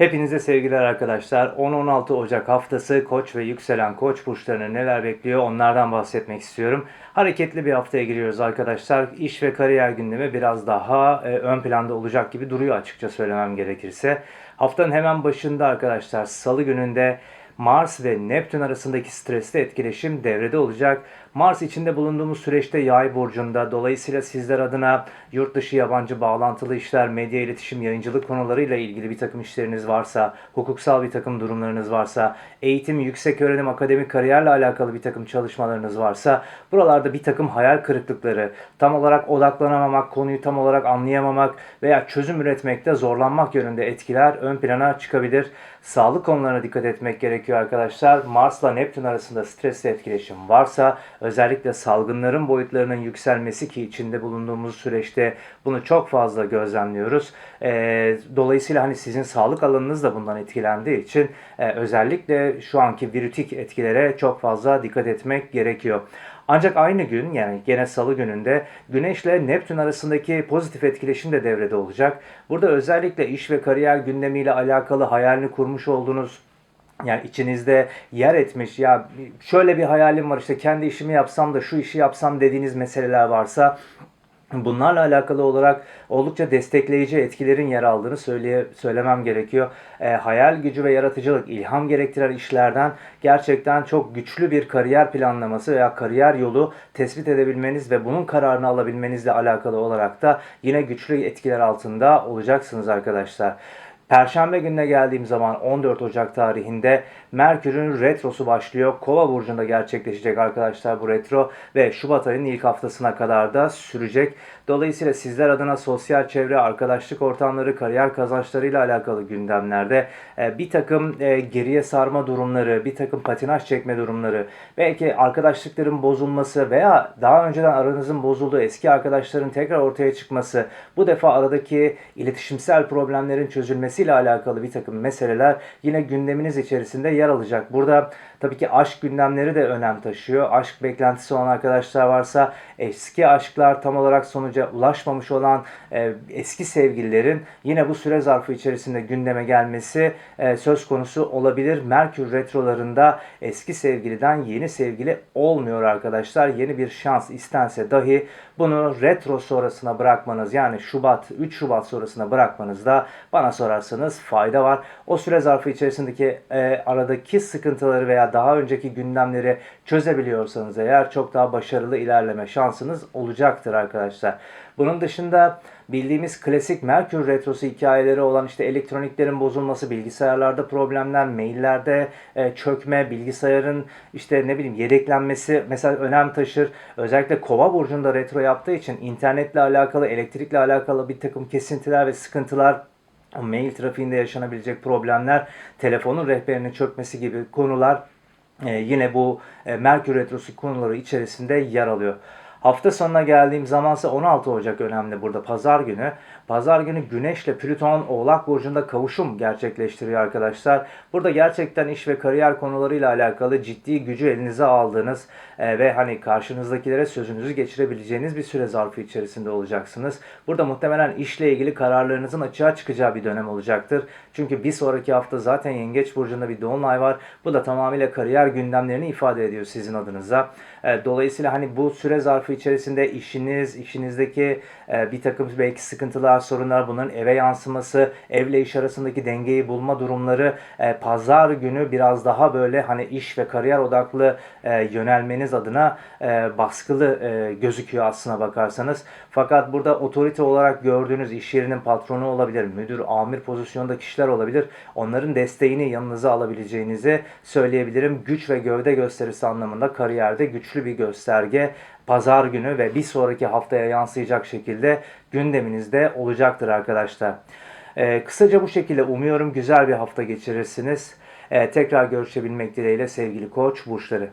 Hepinize sevgiler arkadaşlar. 10-16 Ocak haftası Koç ve yükselen Koç burçlarını neler bekliyor onlardan bahsetmek istiyorum. Hareketli bir haftaya giriyoruz arkadaşlar. İş ve kariyer gündemi biraz daha e, ön planda olacak gibi duruyor açıkça söylemem gerekirse. Haftanın hemen başında arkadaşlar salı gününde Mars ve Neptün arasındaki stresli etkileşim devrede olacak. Mars içinde bulunduğumuz süreçte yay burcunda. Dolayısıyla sizler adına yurt dışı yabancı bağlantılı işler, medya iletişim, yayıncılık konularıyla ilgili bir takım işleriniz varsa, hukuksal bir takım durumlarınız varsa, eğitim, yüksek öğrenim, akademik kariyerle alakalı bir takım çalışmalarınız varsa, buralarda bir takım hayal kırıklıkları, tam olarak odaklanamamak, konuyu tam olarak anlayamamak veya çözüm üretmekte zorlanmak yönünde etkiler ön plana çıkabilir. Sağlık konularına dikkat etmek gerekiyor arkadaşlar. Mars'la Neptün arasında stresli etkileşim varsa özellikle salgınların boyutlarının yükselmesi ki içinde bulunduğumuz süreçte bunu çok fazla gözlemliyoruz. Ee, dolayısıyla hani sizin sağlık alanınız da bundan etkilendiği için e, özellikle şu anki virütik etkilere çok fazla dikkat etmek gerekiyor. Ancak aynı gün yani gene salı gününde Güneş ile Neptün arasındaki pozitif etkileşim de devrede olacak. Burada özellikle iş ve kariyer gündemiyle alakalı hayalini kurmuş olduğunuz yani içinizde yer etmiş ya şöyle bir hayalim var işte kendi işimi yapsam da şu işi yapsam dediğiniz meseleler varsa Bunlarla alakalı olarak oldukça destekleyici etkilerin yer aldığını söyleye, söylemem gerekiyor. E, hayal gücü ve yaratıcılık, ilham gerektiren işlerden gerçekten çok güçlü bir kariyer planlaması veya kariyer yolu tespit edebilmeniz ve bunun kararını alabilmenizle alakalı olarak da yine güçlü etkiler altında olacaksınız arkadaşlar. Perşembe gününe geldiğim zaman 14 Ocak tarihinde Merkür'ün retrosu başlıyor. Kova burcunda gerçekleşecek arkadaşlar bu retro ve Şubat ayının ilk haftasına kadar da sürecek. Dolayısıyla sizler adına sosyal çevre, arkadaşlık ortamları, kariyer kazançlarıyla alakalı gündemlerde e, bir takım e, geriye sarma durumları, bir takım patinaj çekme durumları, belki arkadaşlıkların bozulması veya daha önceden aranızın bozulduğu eski arkadaşların tekrar ortaya çıkması, bu defa aradaki iletişimsel problemlerin çözülmesiyle alakalı bir takım meseleler yine gündeminiz içerisinde yer alacak. Burada tabii ki aşk gündemleri de önem taşıyor. Aşk beklentisi olan arkadaşlar varsa eski aşklar tam olarak sonuca ulaşmamış olan e, eski sevgililerin yine bu süre zarfı içerisinde gündeme gelmesi e, söz konusu olabilir. Merkür retrolarında eski sevgiliden yeni sevgili olmuyor arkadaşlar. Yeni bir şans istense dahi bunu retro sonrasına bırakmanız yani Şubat 3 Şubat sonrasına bırakmanızda bana sorarsanız fayda var. O süre zarfı içerisindeki e, aradaki sıkıntıları veya daha önceki gündemleri çözebiliyorsanız eğer çok daha başarılı ilerleme şansınız olacaktır arkadaşlar. Bunun dışında bildiğimiz klasik Merkür Retrosu hikayeleri olan işte elektroniklerin bozulması, bilgisayarlarda problemler, maillerde e, çökme, bilgisayarın işte ne bileyim yedeklenmesi mesela önem taşır. Özellikle Kova burcunda retro yaptığı için internetle alakalı, elektrikle alakalı bir takım kesintiler ve sıkıntılar mail trafiğinde yaşanabilecek problemler, telefonun rehberinin çökmesi gibi konular e, yine bu e, Merkür Retrosu konuları içerisinde yer alıyor. Hafta sonuna geldiğim zamansa 16 Ocak önemli burada pazar günü. Pazar günü Güneş ile Plüton Oğlak Burcu'nda kavuşum gerçekleştiriyor arkadaşlar. Burada gerçekten iş ve kariyer konularıyla alakalı ciddi gücü elinize aldığınız e, ve hani karşınızdakilere sözünüzü geçirebileceğiniz bir süre zarfı içerisinde olacaksınız. Burada muhtemelen işle ilgili kararlarınızın açığa çıkacağı bir dönem olacaktır. Çünkü bir sonraki hafta zaten Yengeç Burcu'nda bir dolunay var. Bu da tamamıyla kariyer gündemlerini ifade ediyor sizin adınıza. E, dolayısıyla hani bu süre zarfı içerisinde işiniz, işinizdeki e, bir takım belki sıkıntılar, sorunlar, bunların eve yansıması, evle iş arasındaki dengeyi bulma durumları e, pazar günü biraz daha böyle hani iş ve kariyer odaklı yönelmeniz adına baskılı gözüküyor aslına bakarsanız. Fakat burada otorite olarak gördüğünüz iş yerinin patronu olabilir, müdür, amir pozisyonda kişiler olabilir. Onların desteğini yanınıza alabileceğinizi söyleyebilirim. Güç ve gövde gösterisi anlamında kariyerde güçlü bir gösterge pazar günü ve bir sonraki haftaya yansıyacak şekilde gündeminizde olacaktır arkadaşlar. Ee, kısaca bu şekilde umuyorum güzel bir hafta geçirirsiniz. Ee, tekrar görüşebilmek dileğiyle sevgili koç burçları.